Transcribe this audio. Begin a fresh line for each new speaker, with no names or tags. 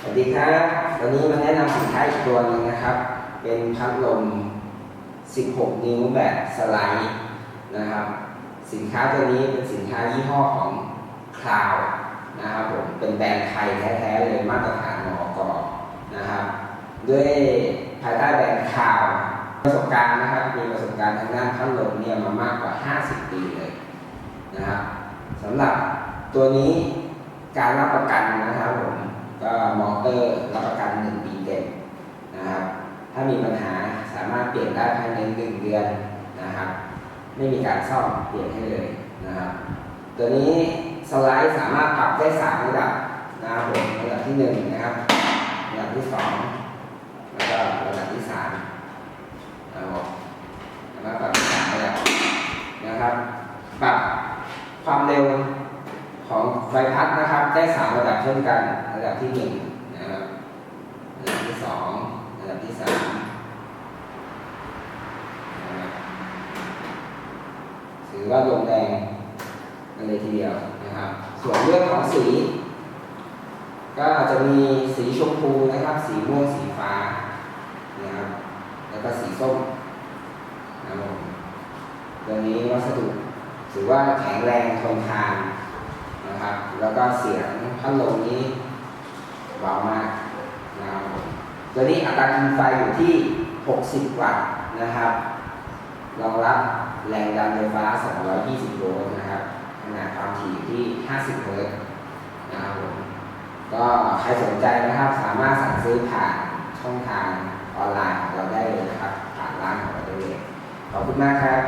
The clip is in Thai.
สวัสดีครับวันนี้มาแนะนำสินค้าอีกตัวหนึงนะครับ เป็นพัดลม 16 นิ้วแบบสไลด์นะครับ สินค้าตัวนี้เป็นสินค้ายี่ห้อของคลาวนะครับผมเป็นแบรนด์ไทยแท้ๆเลยมาตรฐานมอกนะครับ ด้วยภายใต้แบรนด์คลาวประสบการณ์นะครับ มีประสบการณ์ทางด้านพัดลมเนี่ยมามากกว่า 50 ปีเลยนะครับสำหรับตัวนี้การรับประกันนะครับผม ก็มอเตอร์รับประกัน 1 ปีเต็มนะครับ ถ้ามีปัญหาสามารถเปลี่ยนได้ภายใน 1 เดือนนะครับ ไม่มีการซ่อมเปลี่ยนให้เลยนะครับ ตัวนี้สไลด์สามารถปรับได้3ระดับนะครับผมระดับที่ 1 นะครับระดับที่ 2 แล้วก็ระดับที่3นะครับผมสามารถปรับได้สามระดับนะครับ ปรับความเร็ว ของไฟพัดนะครับ ได้สามระดับเช่นกัน ระดับที่หนึ่งนะครับระดับที่สองระดับที่สามนะครับถือว่าลงแรงกันเลยทีเดียวนะครับ ส่วนเรื่องของสี ก็จะมีสีชมพูนะครับ สีม่วงสีฟ้านะครับแล้วก็สีส้มนะครับตัวนี้วัสดุถือว่าแข็งแรงทนทาน นะครับ แล้วก็เสียงพัดลมนี้เบามากนะครับผมตัวนี้อัตรากินไฟอยู่ที่ 60 วัตต์นะครับ รองรับแรงดันไฟฟ้า 220 โวลต์นะครับ ขนาดความถี่ที่ 50 เฮิร์ตซ์นะครับผมก็ใครสนใจนะครับสามารถสั่งซื้อผ่านช่องทางออนไลน์ของเราได้เลยนะครับ ผ่านร้านของเราได้เลย ขอบคุณมากครับ